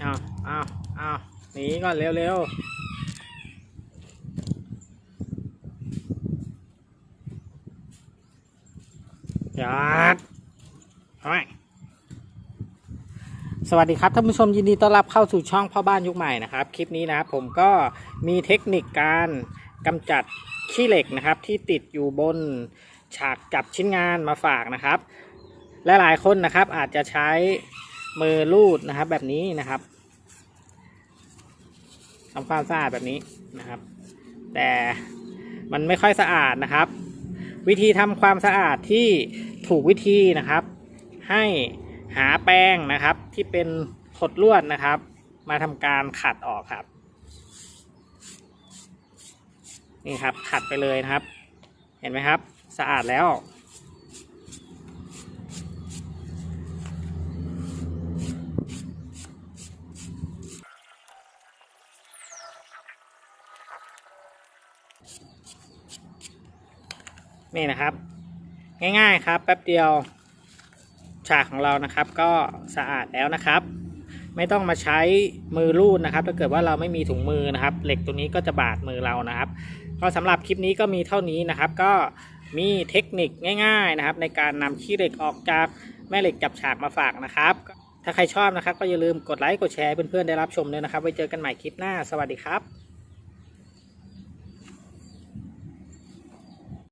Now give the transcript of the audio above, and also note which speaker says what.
Speaker 1: เอาเอาเอาหนีก่อนเร็วเร็วหยัดเอาไว้สวัสดีครับท่านผู้ชมยินดีต้อนรับเข้าสู่ช่องพ่อบ้านยุคใหม่นะครับ คลิปนี้นะครับผมก็มีเทคนิคการกำจัดขี้เหล็กนะครับ ที่ติดอยู่บนฉากจับชิ้นงานมาฝากนะครับ และหลายคนนะครับอาจจะใช้ มือลูดนะครับ แบบนี้นะครับทำความสะอาดแบบนี้นะครับ แต่มันไม่ค่อยสะอาดนะครับ วิธีทำความสะอาดที่ถูกวิธีนะครับ ให้หาแป้งนะครับ ที่เป็นขดลวดนะครับ มาทำการขัดออกครับ นี่ครับขัดไปเลยนะครับ เห็นไหมครับ สะอาดแล้ว นี่นะครับ ง่ายๆครับ แป๊บเดียวฉากของเรานะครับ ก็สะอาดแล้วนะครับ ไม่ต้องมาใช้มือรูดนะครับ ถ้าเกิดว่าเราไม่มีถุงมือนะครับ เหล็กตัวนี้ก็จะบาดมือเรานะครับ ก็สำหรับคลิปนี้ก็มีเท่านี้นะครับ ก็มีเทคนิคง่าย ๆนะครับ ในการนำขี้เหล็กออกจากแม่เหล็กจับฉากมาฝากนะครับ ถ้าใครชอบนะครับ ก็อย่าลืมกดไลค์กดแชร์เพื่อนๆได้รับชมด้วยนะครับ ไว้เจอกันใหม่คลิปหน้า สวัสดีครับ